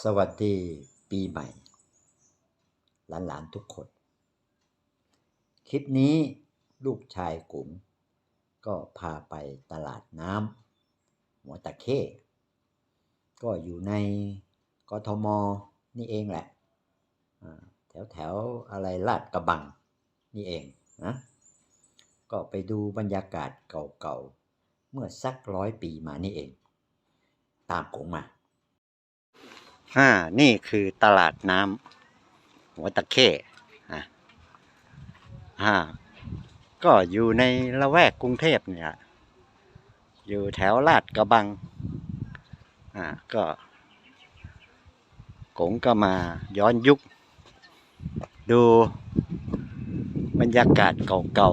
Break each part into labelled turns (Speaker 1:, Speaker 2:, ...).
Speaker 1: สวัสดีปีใหม่ หลานๆทุกคน คลิปนี้ลูกชายกุ๋มก็พาไปตลาดน้ำหัวตะเข้ก็อยู่ในกทมนี่เองแหละ แถวแถวๆอะไรลาดกระบังนี่เองนะก็ไปดูบรรยากาศเก่าๆ เมื่อสักร้อยปีมานี่เอง ตามกงมา อ่านี่คือตลาดน้ำหัวตะเข้อ่าอ่าก็อยู่ในละแวกกรุงเทพเนี่ย อยู่แถวลาดกระบัง อ่า ก็กงก็มาย้อนยุค ดูบรรยากาศเก่า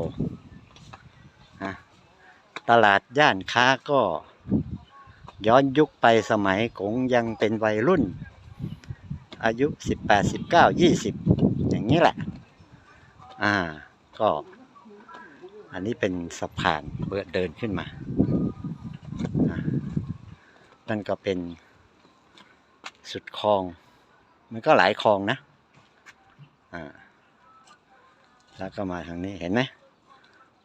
Speaker 1: ๆอะตลาดย่านค้าก็ย้อนยุคไปสมัยกงยังเป็นวัยรุ่น อายุสิบแปดสิบเก้ายี่สิบอย่างนี้แหละ อ่า ก็ อันนี้เป็นสะพานเปิดเดินขึ้นมา นั่นก็เป็นสุดคลอง มันก็หลายคลองนะ อ่า แล้วก็มาทางนี้เห็นไหม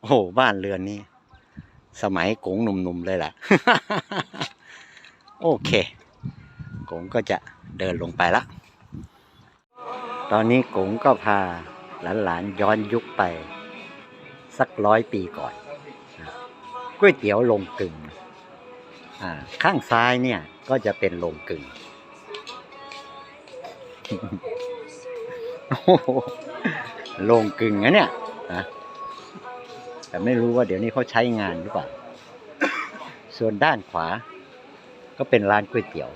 Speaker 1: โอ้โห บ้านเรือนนี้สมัยกงหนุ่มๆเลยแหละโอเคกงก็จะเดินลงไปละ ตอนนี้กงก็พาหลานๆย้อนยุคไป สักร้อยปีก่อนก๋วยเตี๋ยวลงกึ่งอ่าข้างซ้ายเนี่ยก็จะเป็นลงกึ่งโอ้โหลงกึ่งนะเนี่ยนะแต่ไม่รู้ว่าเดี๋ยวนี้เขาใช้งานหรือเปล่า ส่วนด้านขวา ก็เป็นร้านก๋วยเตี๋ยว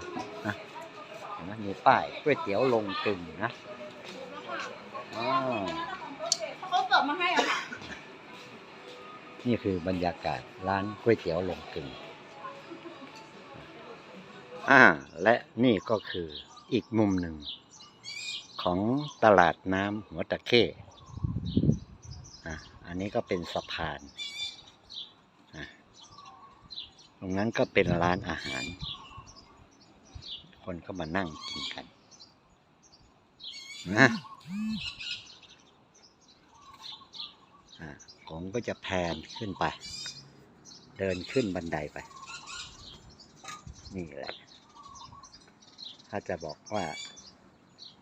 Speaker 1: นะมีป้ายก๋วยเตี๋ยวลงกึ่งนะอ๋อ
Speaker 2: เขาเสิร์ฟมาให้อะค่ะ
Speaker 1: นี่คือบรรยากาศร้านก๋วยเตี๋ยวลงกึ่งอ่า และนี่ก็คืออีกมุมหนึ่ง ของตลาดน้ำหัวตะเข้อะอันนี้ก็เป็นสะพานอะตรงนั้นก็เป็นร้านอาหาร คนก็มานั่งกินกันนะอะ ผมก็จะแพนขึ้นไป เดินขึ้นบันไดไป นี่แหละ ถ้าจะบอกว่า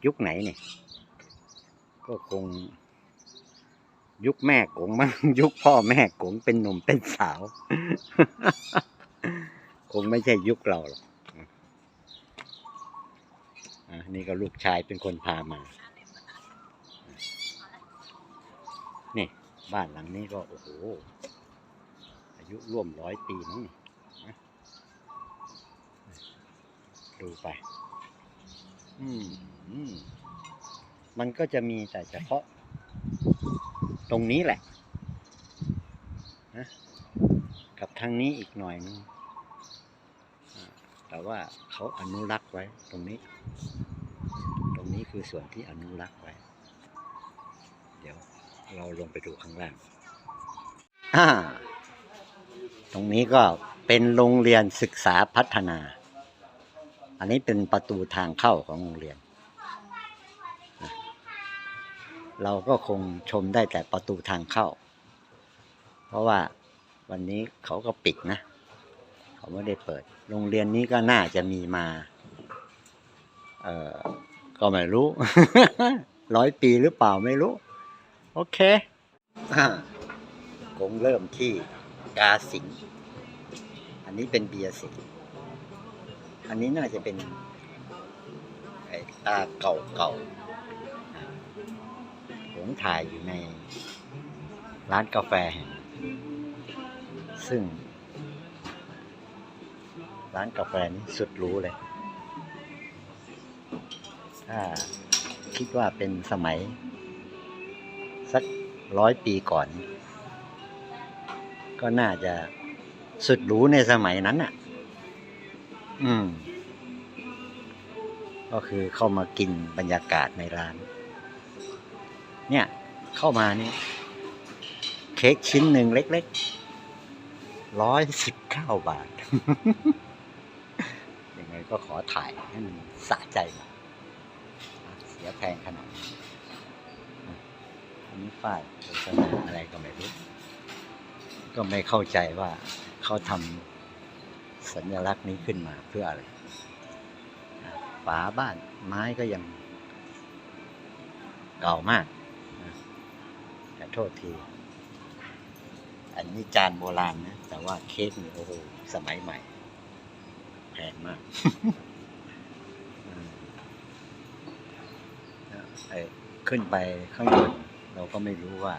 Speaker 1: ยุคไหนเนี่ยก็คง ยุคแม่กงมั้งยุคพ่อแม่กงเป็นหนุ่มเป็นสาว คงไม่ใช่ยุคเราหรอกอะนี่ก็ลูกชายเป็นคนพามา นี่ บ้านหลังนี้ก็โอ้โห อายุร่วมร้อยปีมั้งนี่นะดูไป อืมอืมมันก็จะมีแต่เฉพาะ ตรงนี้แหละนะกับทางนี้อีกหน่อยนึงอ่าแต่ว่าเขาอนุรักษ์ไว้ตรงนี้ ตรงนี้คือส่วนที่อนุรักษ์ไว้ เดี๋ยว เราลงไปดูข้างล่างอ่าตรงนี้ก็เป็นโรงเรียนศึกษาพัฒนา อันนี้เป็นประตูทางเข้าของโรงเรียน เราก็คงชมได้แต่ประตูทางเข้า เพราะว่าวันนี้เขาก็ปิดนะ เขาไม่ได้เปิด โรงเรียนนี้ก็น่าจะมีมา เออก็ไม่รู้ ร้อยปีหรือเปล่าไม่รู้ โอเคอ่าคงเริ่มที่กาสิง อันนี้เป็นเบียร์สิง อันนี้น่าจะเป็นไอ้ตาเก่าๆ ผมถ่ายอยู่ในร้านกาแฟแห่งซึ่ง ร้านกาแฟนี้สุดรู้เลย ถ้าคิดว่าเป็นสมัย สักร้อยปีก่อน ก็น่าจะสุดหรูในสมัยนั้นน่ะ อืม ก็คือเข้ามากินบรรยากาศในร้าน เนี่ย เข้ามานี่ เค้กชิ้นหนึ่งเล็กๆร้อยสิบเก้าบาท ยังไงก็ขอถ่ายให้มันสะใจเสียแพงขนาดนี้ อันนี้ป้ายโฆษณาอะไรก็ไม่รู้ ก็ไม่เข้าใจว่าเขาทำสัญลักษณ์นี้ขึ้นมาเพื่ออะไรฝาบ้านไม้ก็ยังเก่ามากนะแต่โทษที อันนี้จานโบราณนะ แต่ว่าเค้กนี่โอ้โห สมัยใหม่ แพงมากขึ้นไปข้างบน เราก็ไม่รู้ว่า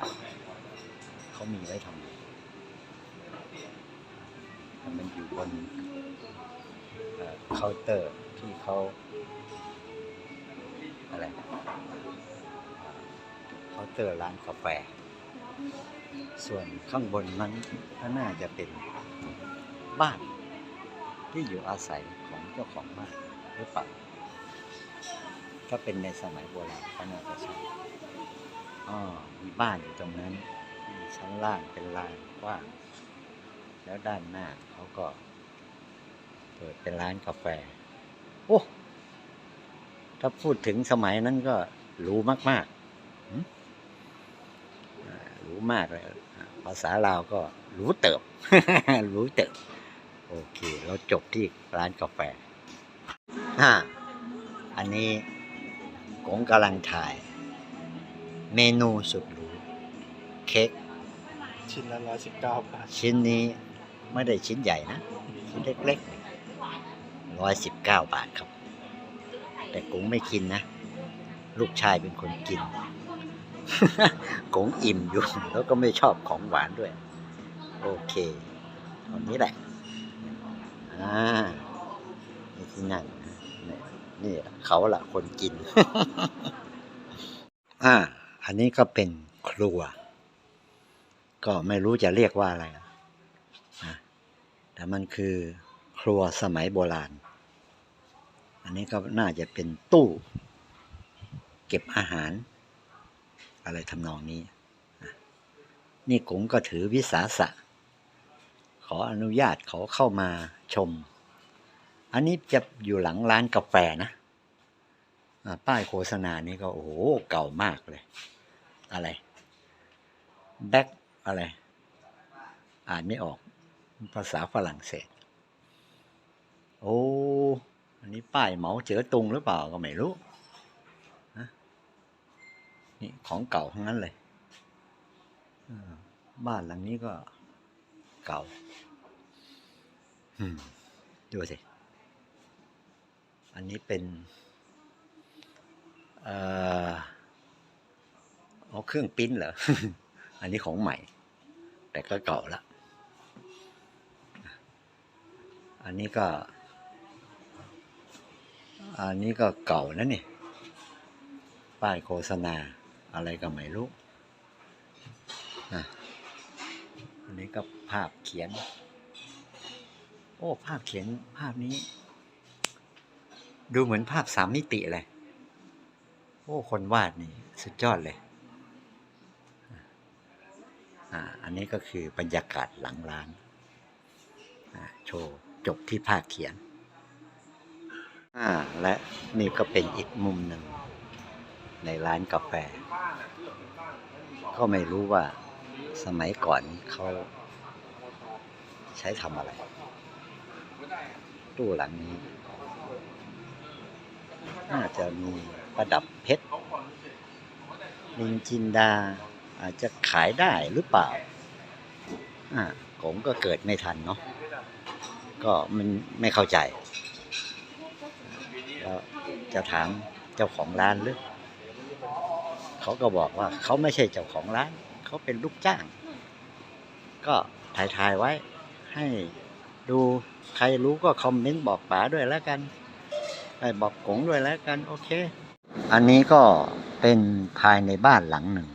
Speaker 1: เขามีไว้ทำไมมันอยู่บนเอ่อเคาน์เตอร์ที่เขาอะไรเคาน์เตอร์ร้านกาแฟ ส่วนข้างบนนั้นก็น่าจะเป็นบ้านที่อยู่อาศัยของเจ้าของบ้านหรือเปล่าถ้าเป็นในสมัยโบราณก็น่าจะใช่ อ๋อมีบ้านอยู่ตรงนั้นชั้นล่างเป็นลานกว้าง แล้วด้านหน้าเขาก็ เปิดเป็นร้านกาแฟ โอ้ถ้าพูดถึงสมัยนั้นก็หรูมากๆอ่ารู้มากเลยภาษาลาวก็รู้เติบรู้เติบ โอเค เราจบที่ร้านกาแฟอ่าอันนี้กงกำลังถ่าย เมนูสุดหรู เค้ก
Speaker 3: ชิ้นละร้อยสิบเก้าบาท
Speaker 1: ชิ้นนี้ไม่ได้ชิ้นใหญ่นะ ชิ้นเล็กๆร้อยสิบเก้าบาทครับ แต่กงไม่กินนะ ลูกชายเป็นคนกินกงอิ่มอยู่ แล้วก็ไม่ชอบของหวานด้วย โอเคตอนนี้แหละ อ่านี่ที่นั่งนะนี่นี่ล่ะเขาละคนกิน อ่า อันนี้ก็เป็นครัว ก็ไม่รู้จะเรียกว่าอะไรนะแต่มันคือครัวสมัยโบราณ อันนี้ก็น่าจะเป็นตู้เก็บอาหาร อะไรทำนองนี้ นี่กงก็ถือวิสาสะ ขออนุญาตขาเข้ามาชม อันนี้จะอยู่หลังร้านกาแฟนะ ป้ายโฆษณานี้ก็โอ้โหเก่ามากเลย อะไรแบ็คอะไร อ่านไม่ออกภาษาฝรั่งเศส โอ้ อันนี้ป้ายเหมาเจ๋อตุงหรือเปล่าก็ไม่รู้นี่ของเก่าทั้งนั้นเลย บ้านหลังนี้ก็เก่าดูสิ อันนี้เป็น เอ่อ เอาเครื่องปิ้นเหรอ อันนี้ของใหม่ แต่ก็เก่าละ อันนี้ก็ อันนี้ก็เก่านะนี่ ป้ายโฆษณาอะไรก็ไม่รู้อันนี้ก็ภาพเขียน โอ้ ภาพเขียนภาพนี้ ดูเหมือนภาพสามมิติเลย โอ้ คนวาดนี่ สุดยอดเลย อันนี้ก็คือบรรยากาศหลังร้าน โชว์จบที่ภาพเขียน และนี่ก็เป็นอีกมุมหนึ่ง ในร้านกาแฟ ก็ไม่รู้ว่าสมัยก่อนเขาใช้ทำอะไร ตู้หลังนี้ น่าจะมีประดับเพชรนินจินดา อาจจะขายได้หรือเปล่า อ่าผมก็เกิดไม่ทันเนาะ ก็มันไม่เข้าใจแล้วจะถามเจ้าของร้านหรือ เขาก็บอกว่าเขาไม่ใช่เจ้าของร้าน เขาเป็นลูกจ้าง ก็ถ่ายถ่ายๆไว้ให้ดูใครรู้ก็คอมเมนต์บอกป๋าด้วยแล้วกันไอ้บอกกงด้วยแล้วกัน โอเค อันนี้ก็เป็นภายในบ้านหลังหนึ่ง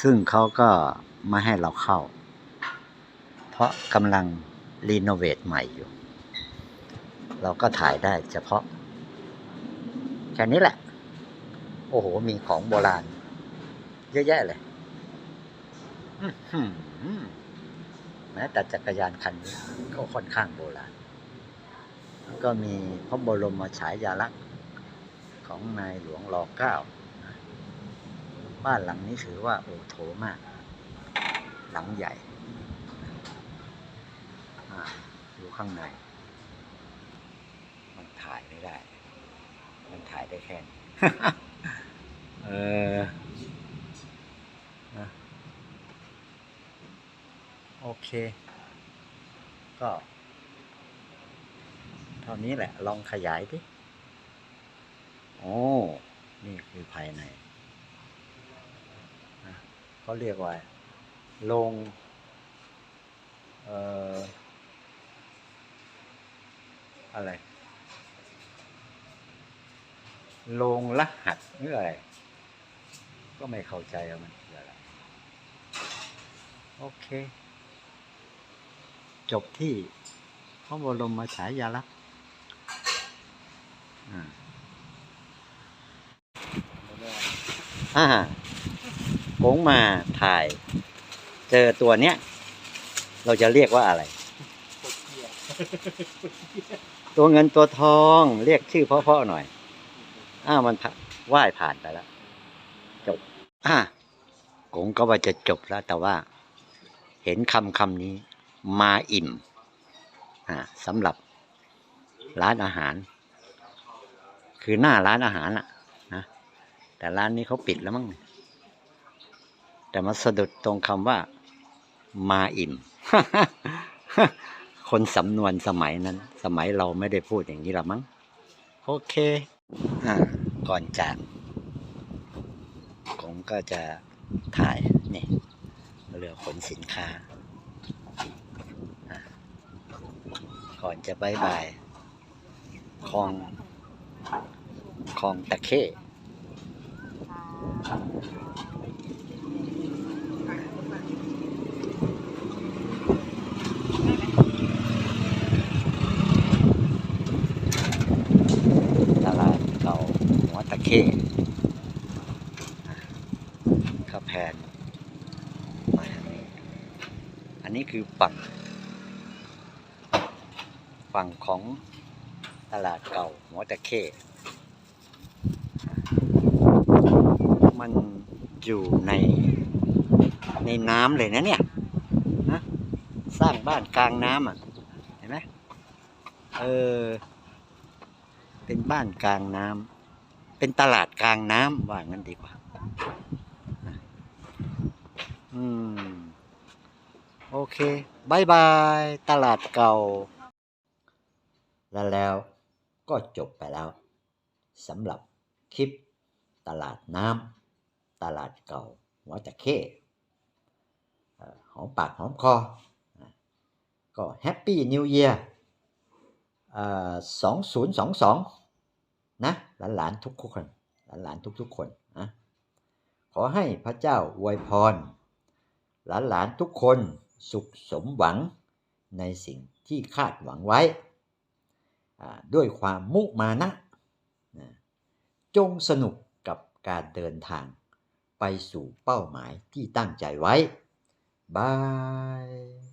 Speaker 1: ซึ่งเขาก็ไม่ให้เราเข้า เพราะกำลังรีโนเวทใหม่อยู่ เราก็ถ่ายได้เฉพาะ แค่นี้แหละ โอ้โห มีของโบราณ เยอะแยะเลยแม้แต่จักรยานคันนี้ก็ค่อนข้างโบราณโอ้ก็มีพระบรมฉายาลักษณ์ของนายหลวงรอเก้า บ้านหลังนี้ถือว่าโอ้โถมาก หลังใหญ่อ่าอยู่ข้างใน มันถ่ายไม่ได้ มันถ่ายได้แค่นี้เออนะโอเค ก็ เท่านี้แหละ ลองขยายดิโอ้ นี่คือภายใน เขาเรียกว่าโรงอะไรโรงรหัสหรืออะไร ก็ไม่เข้าใจว่ามันคืออะไร โอเค จบที่พระบรมฉายาลักษณ์อ่า อ่ากงมาถ่าย เจอตัวเนี้ย เราจะเรียกว่าอะไร ตัวเงินตัวทองเรียกชื่อเพราะๆหน่อย อ้าวมันผ่าว่ายผ่านไปแล้วจบอ่ากงก็ว่าจะจบแล้ว แต่ว่า เห็นคำคำนี้ มาอิ่มอ่าสำหรับร้านอาหาร คือหน้าร้านอาหารน่ะนะแต่ร้านนี้เขาปิดแล้วมั้ง แต่มาสะดุดตรงคำว่า มาอิ่ม คนสำนวนสมัยนั้น สมัยเราไม่ได้พูดอย่างนี้ละมั้ง โอเคอก่อนจาก ผมก็จะถ่ายนี่เรือขนสินค้า ก่อนจะบายบายคลองคลองตะเข้ตลาดเก่าหัวตะ เข้อะข้าแพนมาทางนี้ อันนี้คือฝั่ง ฝั่งของตลาดเก่าหัวตะเข้มันอยู่ในในน้ำเลยนะเนี่ยนะสร้างบ้านกลางน้ำอะ เห็นไหมเออ เป็นบ้านกลางน้ำ เป็นตลาดกลางน้ำว่างั้นดีกว่า อืม โอเคบายบาย ตลาดเก่า และแล้วก็จบไปแล้วสำหรับคลิปตลาดน้ำตลาดเก่า หัวตะเข้เอ่อหอมปากหอมคอ ก็แฮปปี้นิวเยียร์สองศู นย์สองสองนะหลานๆทุกคนหลานๆทุกๆคนนะขอให้พระเจ้าอวยพร หลานๆทุกคนสุขสมหวังในสิ่งที่คาดหวังไว้ ด้วยความมุมานะ จงสนุกกับการเดินทางไปสู่เป้าหมายที่ตั้งใจไว้ บาย